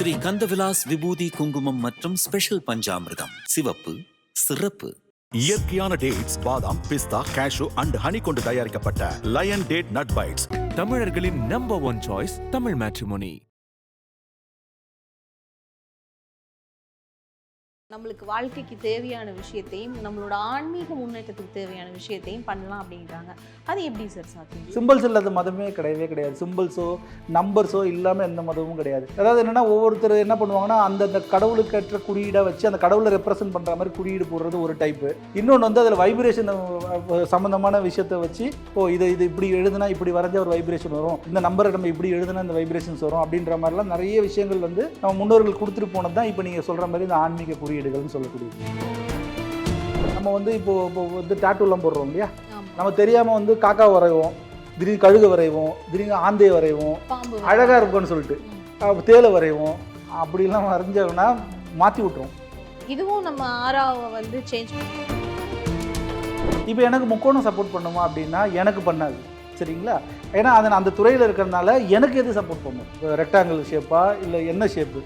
ஸ்ரீ கந்தவிலாஸ் விபூதி குங்குமம் மற்றும் ஸ்பெஷல் பஞ்சாமிர்தம். சிவப்பு சிறப்பு. இயற்கையான டேட்ஸ் பாதாம் பிஸ்தா கேஷு அண்ட் ஹனி கொண்டு தயாரிக்கப்பட்ட லயன் டேட் நட் பைட்ஸ் தமிழர்களின் number one choice Tamil matrimony நம்மளுக்கு வாழ்க்கைக்கு தேவையான விஷயத்தையும் நம்மளோட ஆன்மீக முன்னேற்றத்துக்கு தேவையான விஷயத்தையும் பண்ணலாம் அப்படின்றாங்க. அது எப்படி சார் சாத்தியம்? சிம்பிள்ஸ் இல்லாத மதமே கிடையவே கிடையாது. சிம்பிள்ஸோ நம்பர்ஸோ இல்லாமல் எந்த மதமும் கிடையாது. அதாவது என்னென்னா ஒவ்வொருத்தர் என்ன பண்ணுவாங்கன்னா அந்தந்த கடவுளுக்கு ஏற்ற குறியீடாக வச்சு அந்த கடவுளை ரெப்ரசென்ட் பண்ணுற மாதிரி குறியீடு போடுறது ஒரு டைப்பு இன்னொன்று வந்து அதில் வைப்ரேஷன் சம்மந்தமான விஷயத்தை வச்சு ஓ இது இது இப்படி எழுதுனா இப்படி வரைஞ்ச ஒரு வைப்ரேஷன் வரும். இந்த நம்பரை நம்ம இப்படி எழுதுனா இந்த வைப்ரேஷன்ஸ் வரும் அப்படின்ற மாதிரிலாம் நிறைய விஷயங்கள் வந்து நம்ம முன்னோர்கள் கொடுத்துட்டு போனது தான் இப்போ நீங்கள் சொல்கிற மாதிரி இந்த ஆன்மீக குறியீடுகள்னு சொல்லக்கூடியது. நம்ம வந்து இப்போ இப்போ வந்து டேட்டூலாம் போடுறோம் இல்லையா? நம்ம தெரியாமல் வந்து காக்கா வரைவோம் திடீர்னு கழுகு வரைவோம் திடீர்னு ஆந்தையை வரைவோம் அழகாக இருக்கும்னு சொல்லிட்டு. தேலை வரைவோம் அப்படிலாம் வரைஞ்சோம்னா மாற்றி விட்ருவோம் இதுவும் நம்ம ஆறாவை வந்து சேஞ்ச் இப்போ எனக்கு முக்கோணம் சப்போர்ட் பண்ணுமா அப்படின்னா எனக்கு பண்ணாது சரிங்களா? ஏன்னா அது அந்த துறையில் இருக்கிறதுனால எனக்கு எது சப்போர்ட் பண்ணும்? ரெக்டாங்கிள் ஷேப்பா இல்லை என்ன ஷேப்பு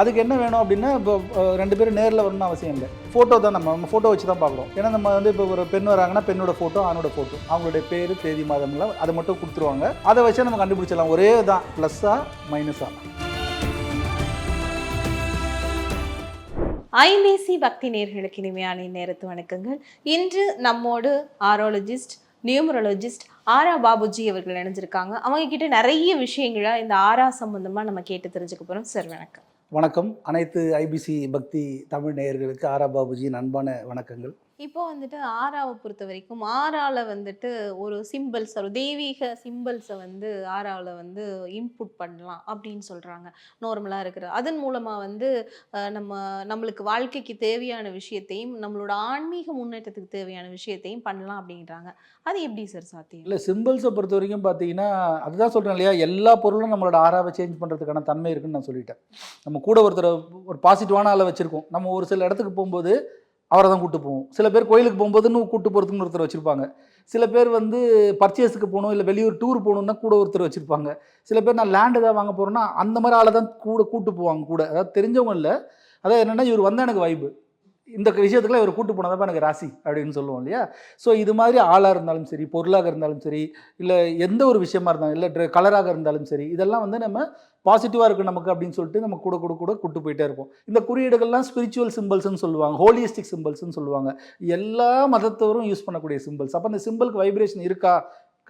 அதுக்கு என்ன வேணும் அப்படின்னா இப்போ ரெண்டு பேரும் நேரில் வரணும்னு அவசியம் இல்லை. ஃபோட்டோ தான் நம்ம நம்ம ஃபோட்டோ வச்சு தான் பார்க்குறோம். ஏன்னா நம்ம வந்து இப்போ ஒரு பெண் வராங்கன்னா பெண்ணோட ஃபோட்டோ ஆணோட ஃபோட்டோ அவங்களுடைய பேர் தேதி மாதம்லாம் அதை மட்டும் கொடுத்துருவாங்க. அதை வச்சு நம்ம கண்டுபிடிச்சிடலாம். ஒரே தான் ப்ளஸ்ஸா மைனஸா ஐபிசி பக்தி நேர்களுக்கு இனிமையான நேரத்து வணக்கங்கள். இன்று நம்மோடு ஆரோலஜிஸ்ட் நியூமரோலஜிஸ்ட் ஆரா பாபுஜி அவர்கள் இணைஞ்சிருக்காங்க. அவங்க கிட்ட நிறைய விஷயங்களை இந்த ஆரா சம்பந்தமாக நம்ம கேட்டு தெரிஞ்சுக்க போகிறோம் சார் வணக்கம். வணக்கம். அனைத்து ஐபிசி பக்தி தமிழ் நேயர்களுக்கு ஆரா பாபுஜியின் அன்பான வணக்கங்கள். இப்போ வந்துட்டு ஆறாவை பொறுத்த வரைக்கும் ஆறாவில் வந்துட்டு ஒரு சிம்பிள்ஸ் ஒரு தெய்வீக சிம்பிள்ஸை வந்து ஆறாவில் வந்து இன்புட் பண்ணலாம் அப்படின்னு சொல்கிறாங்க நார்மலாக இருக்கிற அதன் மூலமாக வந்து நம்ம நம்மளுக்கு வாழ்க்கைக்கு தேவையான விஷயத்தையும் நம்மளோட ஆன்மீக முன்னேற்றத்துக்கு தேவையான விஷயத்தையும் பண்ணலாம் அப்படின்றாங்க. அது எப்படி சார் சாத்தியம்? இல்லை சிம்பிள்ஸை பொறுத்த வரைக்கும் பார்த்தீங்கன்னா அதுதான் சொல்கிறேன் இல்லையா? எல்லா பொருளும் நம்மளோட ஆறாவை சேஞ்ச் பண்ணுறதுக்கான தன்மை இருக்குன்னு நான் சொல்லிட்டேன். நம்ம கூட ஒருத்தர் ஒரு பாசிட்டிவான ஆளை வச்சுருக்கோம். நம்ம ஒரு சில இடத்துக்கு போகும்போது அவரை தான் கூட்டு போவோம். சில பேர் கோயிலுக்கு போகும்போது இன்னும் கூட்டு போகிறதுக்குன்னு ஒருத்தர் வச்சுருப்பாங்க. சில பேர் வந்து பர்ச்சேஸுக்கு போகணும் இல்லை வெளியூர் டூர் போகணுன்னா கூட ஒருத்தர் வச்சுருப்பாங்க. சில பேர் நான் லேண்ட் ஏதாவது வாங்க போகிறேன்னா அந்த மாதிரி ஆளை தான் கூட கூட்டு போவாங்க கூட. அதாவது தெரிஞ்சவங்க இல்லை. அதாவது என்னென்னா இவர் வந்தால் எனக்கு வைப்பு இந்த விஷயத்துக்குலாம் இவர் கூட்டு போனதப்ப எனக்கு ராசி அப்படின்னு சொல்லுவோம் இல்லையா? ஸோ இது மாதிரி ஆளாக இருந்தாலும் சரி பொருளாக இருந்தாலும் சரி இல்லை எந்த ஒரு விஷயமா இருந்தாலும் இல்லை கலராக இருந்தாலும் சரி இதெல்லாம் வந்து நம்ம பாசிட்டிவாக இருக்குது நமக்கு அப்படின்னு சொல்லிட்டு நம்ம கூட கூட கூட கூட்டு போயிட்டே இருப்போம். இந்த குறியீடுகள்லாம் ஸ்பிரிச்சுவல் சிம்பிள்ஸ்னு சொல்லுவாங்க ஹோலிஸ்டிக் சிம்பிள்ஸ்னு சொல்லுவாங்க. எல்லா மதத்தவரும் யூஸ் பண்ணக்கூடிய சிம்பிள்ஸ் அப்போ அந்த சிம்பிளுக்கு வைப்ரேஷன் இருக்கா?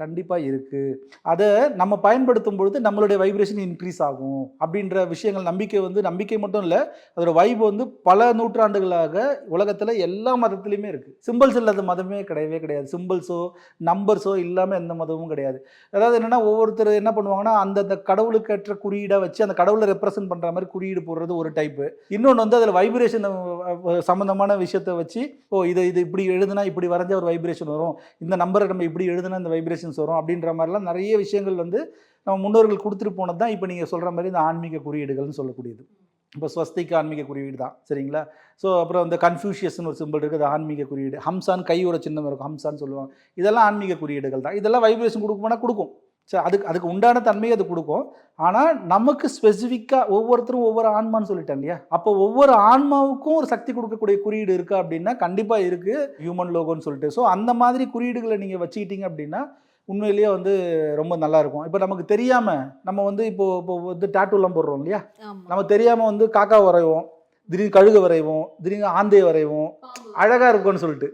கண்டிப்பாக இருக்குது அதை நம்ம பயன்படுத்தும் பொழுது நம்மளுடைய வைப்ரேஷன் இன்க்ரீஸ் ஆகும். அப்படின்ற விஷயங்கள் நம்பிக்கை வந்து நம்பிக்கை மட்டும் இல்லை அதோட வைப் வந்து பல நூற்றாண்டுகளாக உலகத்தில் எல்லா மதத்துலையுமே இருக்குது சிம்பிள்ஸ் இல்லாத மதமே கிடையவே கிடையாது. சிம்பிள்ஸோ நம்பர்ஸோ இல்லாமல் எந்த மதமும் கிடையாது. அதாவது என்னென்னா ஒவ்வொருத்தர் என்ன பண்ணுவாங்கன்னா அந்தந்த கடவுளுக்கு ஏற்ற குறியீடாக வச்சு அந்த கடவுளை ரெப்ரசென்ட் பண்ணுற மாதிரி குறியீடு போடுறது ஒரு டைப்பு இன்னொன்று வந்து அதில் வைப்ரேஷன் சம்மந்தமான விஷயத்தை வச்சு ஓ இது இது இப்படி எழுதுனா இப்படி வரைஞ்ச ஒரு வைப்ரேஷன் வரும். இந்த நம்பரை நம்ம இப்படி எழுதுனா இந்த வைப்ரேஷன்ஸ் வரும் அப்படின்ற மாதிரிலாம் நிறைய விஷயங்கள் வந்து நம்ம முன்னோர்கள் கொடுத்துட்டு போனது தான் இப்போ நீங்கள் சொல்கிற மாதிரி இந்த ஆன்மீக குறியீடுகள்னு சொல்லக்கூடியது. இப்போ ஸ்வஸ்திக்கு ஆன்மீக குறியீடு தான் சரிங்களா? ஸோ அப்புறம் இந்த கன்ஃபியூஷியஸ்னு ஒரு சிம்பிள் இருக்குது அது ஆன்மீக குறியீடு. ஹம்சான் கையோட சின்னம் இருக்கும் ஹம்சான்னு சொல்லுவாங்க. இதெல்லாம் ஆன்மீக குறியீடுகள் தான். இதெல்லாம் வைப்ரேஷன் கொடுக்குமானா கொடுக்கும். சரி அதுக்கு அதுக்கு உண்டான தன்மையை அது கொடுக்கும். ஆனால் நமக்கு ஸ்பெசிஃபிக்காக ஒவ்வொருத்தரும் ஒவ்வொரு ஆன்மான்னு சொல்லிட்டேன் இல்லையா? அப்போ ஒவ்வொரு ஆன்மாவுக்கும் ஒரு சக்தி கொடுக்கக்கூடிய குறியீடு இருக்குது அப்படின்னா கண்டிப்பாக இருக்குது ஹியூமன் லோகோன்னு சொல்லிட்டு. ஸோ அந்த மாதிரி குறியீடுகளை நீங்கள் வச்சுக்கிட்டீங்க அப்படின்னா உண்மையிலேயே வந்து ரொம்ப நல்லா இருக்கும் இப்போ நமக்கு தெரியாமல் நம்ம வந்து இப்போ இப்போ வந்து டேட்டூலாம் போடுறோம் இல்லையா? நம்ம தெரியாமல் வந்து காக்கா வரைவோம் திடீர்னு கழுகு வரைவோம் திடீர்னு ஆந்தையை வரைவோம் அழகாக இருக்கும்னு சொல்லிட்டு.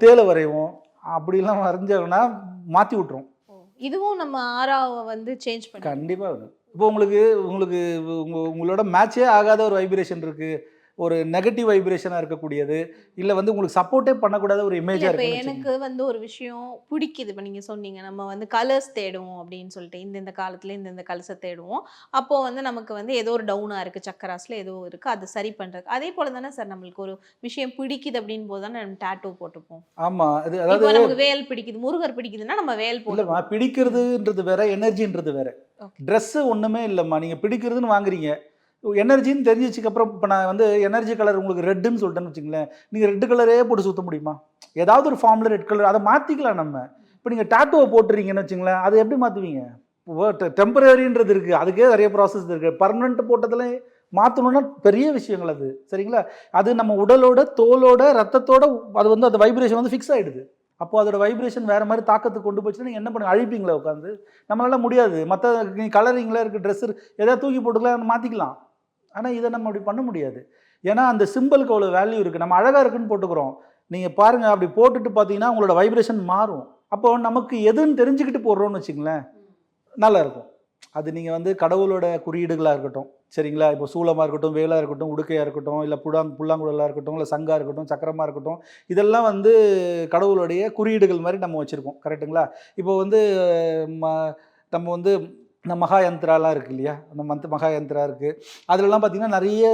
தேலை வரைவோம். அப்படிலாம் வரைஞ்சோம்னா மாற்றி விட்ருவோம் ஓ, இதுவும் நம்ம ஆறாவை வந்து சேஞ்ச் பண்ணி கண்டிப்பாக இப்போ உங்களுக்கு உங்களுக்கு உங்க உங்களோட மேட்சே ஆகாத ஒரு வைப்ரேஷன் இருக்குது ஒரு நெகட்டிவ் வைப்ரேஷனாக இருக்கக்கூடியது இல்லை வந்து உங்களுக்கு சப்போர்ட்டே பண்ணக்கூடாத ஒரு இமேஜாக இருக்கு எனக்கு வந்து ஒரு விஷயம் பிடிக்குது. இப்போ நீங்க சொன்னீங்க நம்ம வந்து கலர்ஸ் தேடுவோம் அப்படின்னு சொல்லிட்டு இந்த இந்த காலத்துல இந்த இந்த கலர்ஸை தேடுவோம். அப்போ வந்து நமக்கு வந்து ஏதோ ஒரு டவுனா இருக்கு சக்கராஸ்ல ஏதோ இருக்கு அது சரி பண்றது அதே போல தானே சார் நம்மளுக்கு ஒரு விஷயம் பிடிக்குது அப்படின்னு போது தானே நம்ம டேட்டூ போட்டுப்போம். ஆமாம் அது அதாவது நமக்கு வேல் பிடிக்குது முருகர் பிடிக்குதுன்னா நம்ம வேல் போட்டுப்போம். பிடிக்கிறதுன்றது வேற எனர்ஜின்றது வேற. ட்ரெஸ்ஸு ஒன்றுமே இல்லைம்மா. நீங்கள் பிடிக்கிறதுன்னு வாங்குறீங்க. எனர்ஜின்னு தெரிஞ்சிச்சுக்கப்புறம் இப்போ நான் வந்து எனர்ஜி கலர் உங்களுக்கு ரெட்டுன்னு சொல்லிட்டேன்னு வச்சுங்களேன் நீங்கள் ரெட்டு கலரே போட்டு சுற்ற முடியுமா? ஏதாவது ஒரு ஃபார்மில் ரெட் கலர் அதை மாற்றிக்கலாம் நம்ம. இப்போ நீங்கள் டாட்டோவை போட்டுறீங்கன்னு வச்சுங்களேன் அதை எப்படி மாற்றுவீங்க டெம்பரரின்றது இருக்குது அதுக்கே நிறைய ப்ராசஸ் இருக்குது பர்மனெண்ட் போட்டதில் மாற்றணும்னா பெரிய விஷயங்கள் அது. சரிங்களா? அது நம்ம உடலோட தோலோட ரத்தத்தோட அது வந்து அந்த வைப்ரேஷன் வந்து ஃபிக்ஸ் ஆகிடுது அப்போ அதோட வைப்ரேஷன் வேறு மாதிரி தாக்கத்துக்கு கொண்டு போச்சுன்னா நீங்கள் என்ன பண்ணுங்க அழிப்பீங்களா உட்காந்து நம்மளால முடியாது. மற்ற நீ கலரிங்கில் இருக்க ட்ரெஸ்ஸு எதாவது தூக்கி போட்டுக்கலாம் மாற்றிக்கலாம் ஆனால் இதை நம்ம அப்படி பண்ண முடியாது. ஏன்னா அந்த சிம்பிளுக்கு அவ்வளோ வேல்யூ இருக்குது நம்ம அழகாக இருக்குன்னு போட்டுக்கிறோம். நீங்கள் பாருங்கள் அப்படி போட்டுட்டு பார்த்தீங்கன்னா உங்களோட வைப்ரேஷன் மாறும். அப்போ நமக்கு எதுன்னு தெரிஞ்சுக்கிட்டு போடுறோம்னு வச்சுங்களேன் நல்லா இருக்கும். அது நீங்கள் வந்து கடவுளோட குறியீடுகளாக இருக்கட்டும். சரிங்களா? இப்போ சூளமாக இருக்கட்டும் வேலாக இருக்கட்டும் உடுக்கையாக இருக்கட்டும் இல்லை புடாங் புல்லாங்குழலாக இருக்கட்டும் இல்லை சங்கா இருக்கட்டும் சக்கரமாக இருக்கட்டும் இதெல்லாம் வந்து கடவுளுடைய குறியீடுகள் மாதிரி நம்ம வச்சுருக்கோம். கரெக்ட்டுங்களா இப்போ வந்து ம நம்ம வந்து இந்த மகா யந்திராலாம் இருக்கு இல்லையா? அந்த மந்த் மகாயந்திரா இருக்குது அதிலலாம் பார்த்திங்கன்னா நிறைய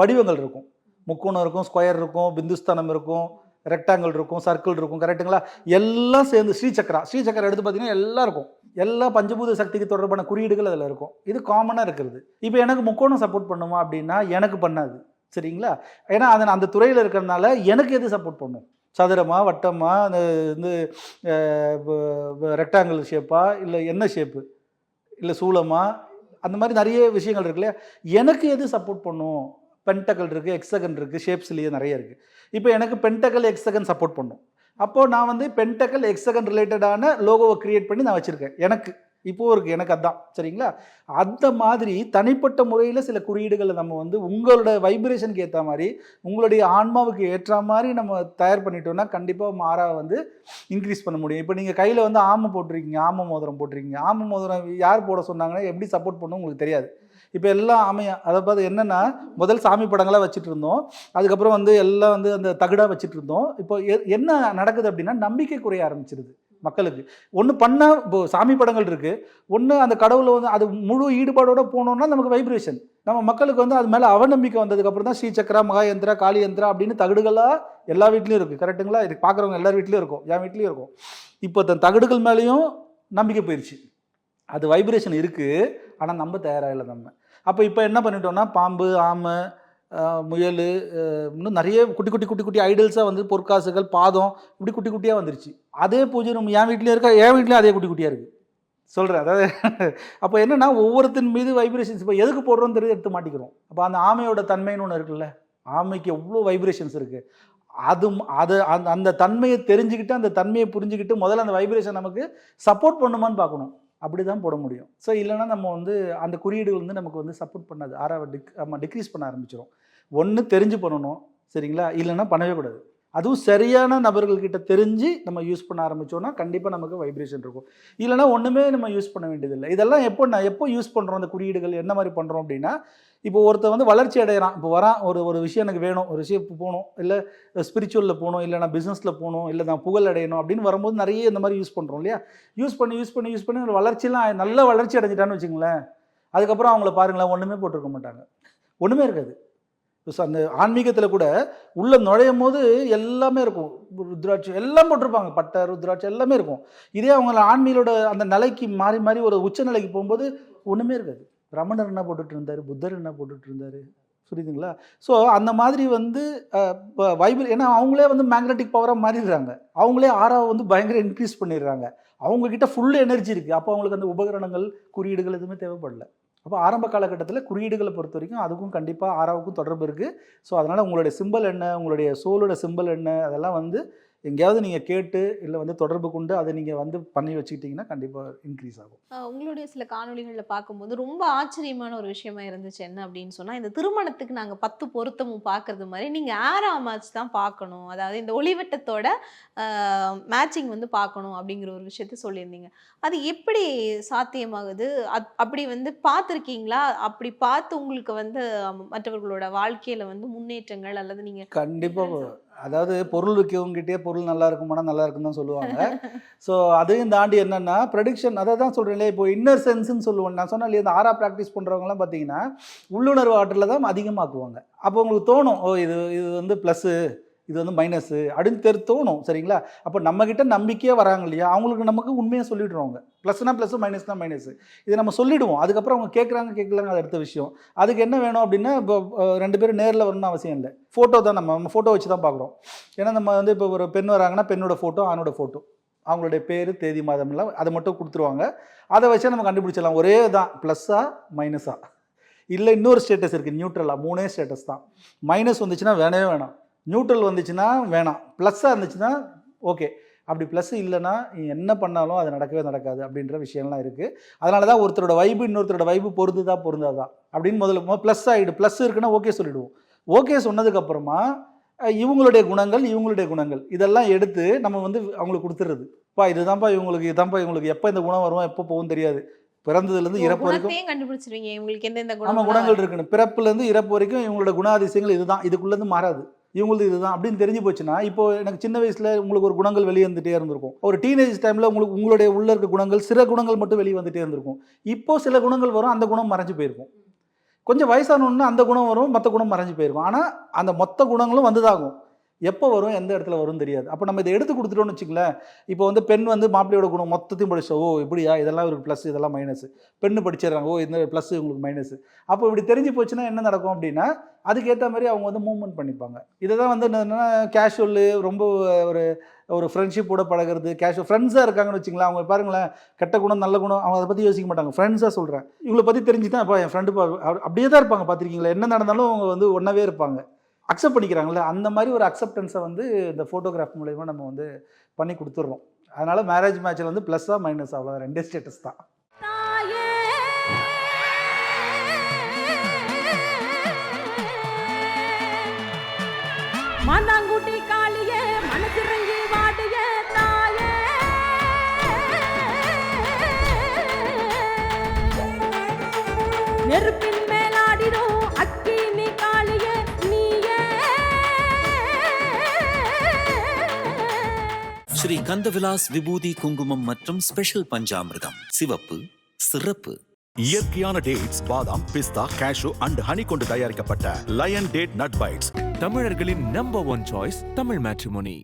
வடிவங்கள் இருக்கும். முக்கோணம் இருக்கும் ஸ்கொயர் இருக்கும் பிந்துஸ்தானம் இருக்கும் ரெக்டாங்கிள் இருக்கும் சர்க்கிள் இருக்கும் கரெக்ட்டுங்களா எல்லாம் சேர்ந்து ஸ்ரீசக்கரா ஸ்ரீசக்கரா எடுத்து பார்த்தீங்கன்னா எல்லாம் இருக்கும். எல்லா பஞ்சபூத சக்திக்கு தொடர்பான குறியீடுகள் அதில் இருக்கும். இது காமனாக இருக்கிறது. இப்போ எனக்கு முக்கோணம் சப்போர்ட் பண்ணுமா அப்படின்னா எனக்கு பண்ணாது. சரிங்களா? ஏன்னா அதன் அந்த துறையில் இருக்கிறதுனால எனக்கு எது சப்போர்ட் பண்ணும்? சதுரமா வட்டமா அந்த வந்து ரெக்டாங்கிள் ஷேப்பா இல்லை என்ன ஷேப்பு இல்லை சூளமா அந்த மாதிரி நிறைய விஷயங்கள் இருக்கு இல்லையா? எனக்கு எது சப்போர்ட் பண்ணும்? பென்டக்கல் இருக்குது எக்ஸகன் இருக்குது ஷேப்ஸ்லேயே நிறைய இருக்குது இப்போ எனக்கு பென்டக்கல் எக்ஸகன் சப்போர்ட் பண்ணும். அப்போது நான் வந்து பென்டக்கல் எக்ஸகன் ரிலேட்டடான லோகோவை க்ரியேட் பண்ணி நான் வச்சுருக்கேன். எனக்கு. இப்போவும் இருக்குது எனக்கு அதான். சரிங்களா? அந்த மாதிரி தனிப்பட்ட முறையில் சில குறியீடுகளை நம்ம வந்து உங்களோட வைப்ரேஷனுக்கு ஏற்ற மாதிரி உங்களுடைய ஆன்மாவுக்கு ஏற்ற மாதிரி நம்ம தயார் பண்ணிட்டோம்னா கண்டிப்பாக மாறா வந்து இன்க்ரீஸ் பண்ண முடியும். இப்போ நீங்கள் கையில் வந்து ஆமை போட்டிருக்கீங்க ஆமை மோதிரம் போட்டிருக்கீங்க. ஆமை மோதிரம் யார் போட சொன்னாங்கன்னா எப்படி சப்போர்ட் பண்ணணும் உங்களுக்கு தெரியாது. இப்போ எல்லாம் ஆமையாக அதை பார்த்து என்னென்னா முதல் சாமி படங்களாக வச்சுட்டு இருந்தோம். அதுக்கப்புறம் வந்து எல்லாம் வந்து அந்த தகுடாக வச்சுட்டு இருந்தோம். இப்போ எ- என்ன நடக்குது அப்படின்னா நம்பிக்கை குறைய ஆரம்பிச்சிருது. மக்களுக்கு. ஒன்று பண்ணால் இப்போ சாமி படங்கள் இருக்குது ஒன்று அந்த கடவுளை வந்து அது முழு ஈடுபாடோட போனோம்னா நமக்கு வைப்ரேஷன் நம்ம மக்களுக்கு வந்து அது மேலே அவநம்பிக்கை வந்ததுக்கப்புறம் தான் ஸ்ரீசக்கரா மகாயந்திரா காளியந்திரா அப்படின்னு தகடுகளாக எல்லா வீட்லேயும் இருக்குது கரெக்ட்டுங்களா இது பார்க்குறவங்க எல்லார் வீட்லேயும் இருக்கும். என் வீட்லேயும் இருக்கும். இப்போ தன் தகடுகள் மேலேயும் நம்பிக்கை போயிடுச்சு அது வைப்ரேஷன் இருக்குது ஆனால் நம்ப தயாராகலை நம்ம. அப்போ இப்போ என்ன பண்ணிட்டோம்னா பாம்பு ஆமை முயல் இன்னும் நிறைய குட்டி குட்டி குட்டி குட்டி ஐடல்ஸாக வந்து பொற்காசுகள் பாதம் இப்படி குட்டி குட்டியாக வந்துருச்சு. அதே பூஜை ரூம் என் வீட்லேயும் இருக்கா? என் வீட்லேயும் அதே குட்டி குட்டியாக இருக்குது சொல்கிறேன் அதாவது அப்போ என்னென்னா ஒவ்வொருத்தன் மீது வைப்ரேஷன்ஸ் இப்போ எதுக்கு போடுறோம் தெரிஞ்சு எடுத்து மாட்டிக்கிறோம். அப்போ அந்த ஆமையோட தன்மைன்னு ஒன்று இருக்குல்ல? ஆமைக்கு எவ்வளோ வைப்ரேஷன்ஸ் இருக்குது அது அது அந்த அந்த தன்மையை தெரிஞ்சுக்கிட்டு அந்த தன்மையை புரிஞ்சுக்கிட்டு முதல்ல அந்த வைப்ரேஷன் நமக்கு சப்போர்ட் பண்ணுமான்னு பார்க்கணும். அப்படி தான் போட முடியும். ஸோ இல்லைன்னா நம்ம வந்து அந்த குறியீடுகள் வந்து நமக்கு வந்து சப்போர்ட் பண்ணாது. ஆறாவது டிக் நம்ம டிக்ரீஸ் பண்ண ஆரம்பிச்சிடும் ஒன்று தெரிஞ்சு பண்ணணும் சரிங்களா? இல்லைன்னா பண்ணவே கூடாது. அதுவும் சரியான நபர்கள்கிட்ட தெரிஞ்சு நம்ம யூஸ் பண்ண ஆரம்பித்தோன்னா கண்டிப்பாக நமக்கு வைப்ரேஷன் இருக்கும். இல்லைன்னா ஒன்றுமே நம்ம யூஸ் பண்ண வேண்டியதில்லை. இதெல்லாம் எப்போ நான் எப்போ யூஸ் பண்ணுறோம் அந்த குறியீடுகள் என்ன மாதிரி பண்ணுறோம் அப்படின்னா இப்போ ஒருத்தர் வந்து வளர்ச்சி அடைகிறான் இப்போ வரான் ஒரு ஒரு விஷயம் எனக்கு வேணும் ஒரு விஷயம் போகணும். இல்லை ஸ்பிரிச்சுவலில் போகணும் இல்லை நான் பிஸ்னஸில் போகணும் இல்லை நான் புகழ் அடையணும் அப்படின்னு வரும்போது நிறைய இந்த மாதிரி யூஸ் பண்ணுறோம் இல்லையா? யூஸ் பண்ணி யூஸ் பண்ணி யூஸ் பண்ணி ஒரு வளர்ச்சியெல்லாம் நல்ல வளர்ச்சி அடைஞ்சிட்டான்னு வச்சுங்களேன். அதுக்கப்புறம் அவங்கள பாருங்களேன் ஒன்றுமே போட்டிருக்க மாட்டாங்க. ஒன்றுமே இருக்காது. அந்த ஆன்மீகத்தில் கூட உள்ளே நுழையும் போது எல்லாமே இருக்கும். ருத்ராட்சி எல்லாம் போட்டிருப்பாங்க. பட்டை ருத்ராட்சி எல்லாமே இருக்கும். இதே அவங்க ஆன்மீகோட அந்த நிலைக்கு மாறி மாறி ஒரு உச்ச நிலைக்கு போகும்போது ஒன்றுமே இருக்காது. ரமணர் என்ன போட்டுட்டு இருந்தார்? புத்தர் என்ன போட்டுட்டு இருந்தார்? புரியுதுங்களா? ஸோ அந்த மாதிரி வந்து வைபிள் ஏன்னா அவங்களே வந்து மேக்னட்டிக் பவராக மாறிடுறாங்க. அவங்களே ஆறாவை வந்து பயங்கர இன்க்ரீஸ் பண்ணிடுறாங்க. அவங்கக்கிட்ட ஃபுல் எனர்ஜி இருக்குது அப்போ அவங்களுக்கு அந்த உபகரணங்கள் குறியீடுகள் எதுவுமே தேவைப்படல. அப்போ ஆரம்ப காலகட்டத்தில் குறியீடுகளை பொறுத்த வரைக்கும் அதுக்கும் கண்டிப்பாக ஆறாவுக்கும் தொடர்பு இருக்குது ஸோ அதனால் உங்களுடைய சிம்பல் என்ன உங்களுடைய சோலோட சிம்பல் என்ன அதெல்லாம் வந்து எங்கேயாவது நீங்கள் கேட்டு இல்லை வந்து தொடர்பு கொண்டு அதை நீங்கள் வந்து பண்ணி வச்சுக்கிட்டிங்கன்னா கண்டிப்பாக இன்க்ரீஸ் ஆகும். உங்களுடைய சில காணொளிகளில் பார்க்கும்போது ரொம்ப ஆச்சரியமான ஒரு விஷயமா இருந்துச்சு. என்ன அப்படின்னு சொன்னால் இந்த திருமணத்துக்கு நாங்கள் பத்து பொருத்தமும் பார்க்கறது மாதிரி நீங்கள் ஆறாம் மேட்ச் தான் பார்க்கணும். அதாவது இந்த ஒளிவட்டத்தோட மேட்சிங் வந்து பார்க்கணும் அப்படிங்கிற ஒரு விஷயத்த சொல்லியிருந்தீங்க. அது எப்படி சாத்தியமாகுது? அத் அப்படி வந்து பார்த்துருக்கீங்களா? அப்படி பார்த்து உங்களுக்கு வந்து மற்றவர்களோட வாழ்க்கையில் வந்து முன்னேற்றங்கள் அல்லது நீங்கள் கண்டிப்பாக அதாவது பொருள் விற்கவங்ககிட்டே பொருள் நல்லா இருக்குமானா நல்லா இருக்குன்னு தான் சொல்லுவாங்க. ஸோ அதையும் தாண்டி என்னன்னா ப்ரெடிக்ஷன் அதை தான் சொல்கிறேன் இப்போ இன்னர் சென்ஸ்னு சொல்லுவேன் நான் சொன்னேன் இல்லையா இந்த ஆறா ப்ராக்டிஸ் பண்ணுறவங்கலாம் பார்த்தீங்கன்னா உள்ளுணர்வு ஆற்றலை தான் அதிகமாக்குவாங்க. அப்போ உங்களுக்கு தோணும் ஓ இது இது வந்து ப்ளஸ்ஸு இது வந்து மைனஸு அப்படின்னு தெரி தோணும் சரிங்களா? அப்போ நம்மக்கிட்ட நம்பிக்கையே வராங்க இல்லையா? அவங்களுக்கு நமக்கு உண்மையாக சொல்லிடுறோங்க ப்ளஸ்னா ப்ளஸ் மைனஸ்னா மைனஸ் இதை நம்ம சொல்லிடுவோம். அதுக்கப்புறம் அவங்க கேட்குறாங்க கேட்கலாங்க அது அடுத்த விஷயம். அதுக்கு என்ன வேணும் அப்படின்னா இப்போ ரெண்டு பேரும் நேரில் வரணும்னு அவசியம் இல்லை. ஃபோட்டோ தான் நம்ம நம்ம ஃபோட்டோ வச்சு தான் பார்க்குறோம். ஏன்னா நம்ம வந்து இப்போ ஒரு பெண் வராங்கன்னா பெண்ணோட ஃபோட்டோ ஆணோட ஃபோட்டோ அவங்களுடைய பேர் தேதி மாதம் எல்லாம் அதை மட்டும் கொடுத்துருவாங்க. அதை வச்சு நம்ம கண்டுபிடிச்சிடலாம். ஒரே தான் ப்ளஸ்ஸா மைனஸா இல்லை இன்னொரு ஸ்டேட்டஸ் இருக்குது நியூட்ரலா மூணே ஸ்டேட்டஸ் தான். மைனஸ் வந்துச்சுன்னா வேணவே வேணாம். நியூட்ரல் வந்துச்சுன்னா வேணாம். ப்ளஸ்ஸாக இருந்துச்சுன்னா ஓகே அப்படி ப்ளஸ் இல்லைன்னா நீ என்ன பண்ணாலும் அது நடக்கவே நடக்காது அப்படின்ற விஷயம்லாம் இருக்குது அதனால தான் ஒருத்தரோட வைப்பு இன்னொருத்தரோட வைப்பு பொருந்துதா பொருந்தாதா அப்படின்னு முதல்ல ப்ளஸ் ஆகிடு ப்ளஸ் இருக்குன்னா ஓகே சொல்லிடுவோம். ஓகே சொன்னதுக்கப்புறமா இவங்களுடைய குணங்கள் இவங்களுடைய குணங்கள் இதெல்லாம் எடுத்து நம்ம வந்து அவங்களுக்கு கொடுத்துறது பா இதுதான்ப்பா இவங்களுக்கு இதுதான்ப்பா இவங்களுக்கு. எப்போ இந்த குணம் வரும் எப்போ போகும் தெரியாது. பிறந்ததுலேருந்து இறப்பு வரைக்கும் கண்டுபிடிச்சிருவீங்க. இவங்களுக்கு எந்த எந்த ஆமா குணம் குணங்கள் இருக்குன்னு. பிறப்புலேருந்து இறப்பு வரைக்கும் இவங்களோட குணாதிசயங்கள் இதுதான். இதுக்குள்ளேருந்து மாறாது. இவங்களுக்கு இதுதான் அப்படின்னு தெரிஞ்சு போச்சுன்னா இப்போ எனக்கு சின்ன வயசுல உங்களுக்கு ஒரு குணங்கள் வெளியே வந்துட்டே இருந்திருக்கும். ஒரு டீனேஜ் டைம்ல உங்களுக்கு உங்களுடைய உள்ள இருக்க குணங்கள் சில குணங்கள் மட்டும் வெளியே வந்துட்டே இருந்திருக்கும். இப்போ சில குணங்கள் வரும் அந்த குணம் மறைஞ்சு போயிருக்கும். கொஞ்சம் வயசானோன்னா அந்த குணம் வரும் மற்ற குணம் மறைஞ்சு போயிருக்கும். ஆனால் அந்த மொத்த குணங்களும் வந்துதாகும். எப்போ வரும் எந்த இடத்துல வரும்னு தெரியாது. அப்போ நம்ம இதை எடுத்து கொடுத்துட்டோம்னு வச்சுங்களேன் இப்போ வந்து பெண் வந்து மாப்பிள்ளையோட குணம் மொத்தத்தையும் படிச்சா ஓ இப்படியா? இதெல்லாம் இவருக்கு ப்ளஸ் இதெல்லாம் மைனஸ் பெண்ணு படிச்சிடுறாங்க ஓ இந்த ப்ளஸ் உங்களுக்கு மைனஸ் அப்போ இப்படி தெரிஞ்சு போச்சுன்னா என்ன நடக்கும் அப்படின்னா அதுக்கேற்ற மாதிரி அவங்க வந்து மூவ்மெண்ட் பண்ணிப்பாங்க. இதை தான் வந்து என்னென்னா கேஷுவல் ரொம்ப ஒரு ஒரு ஃப்ரெண்ட்ஷிப்போட பழகிறது கேஷுவல் ஃப்ரெண்ட்ஸாக இருக்காங்கன்னு வச்சுங்களேன் அவங்க பாருங்களேன் கெட்ட குணம் நல்ல குணம் அவங்க அதை பற்றி யோசிக்க மாட்டாங்க. ஃப்ரெண்ட்ஸாக சொல்கிறேன் இவங்களை பற்றி தெரிஞ்சு தான் இப்போ என் ஃப்ரெண்டு அப்படியே தான் இருப்பாங்க. பார்த்துருக்கீங்களா? என்ன நடந்தாலும் அவங்க வந்து ஒன்றாவே இருப்பாங்க. அக்செப்ட் பண்ணிக்கிறாங்கள அந்த மாதிரி ஒரு அக்செப்டன்ஸை வந்து இந்த ஃபோட்டோகிராஃப் மூலயமா நம்ம வந்து பண்ணி கொடுத்துட்றோம். அதனால் மேரேஜ் மேட்ச்சில் வந்து ப்ளஸ்ஸாக மைனஸ் அவ்வளோதான் ரெண்டே ஸ்டேட்டஸ் தான். ஸ்ரீ கந்தவிலாஸ் விபூதி குங்குமம் மற்றும் ஸ்பெஷல் பஞ்சாமிர்தம். சிவப்பு சிறப்பு. இயற்கையான டேட்ஸ் பாதாம் பிஸ்தா கேஷு அண்ட் ஹனி கொண்டு தயாரிக்கப்பட்ட லயன் டேட் நட் பைட்ஸ் தமிழர்களின் number one choice Tamil matrimony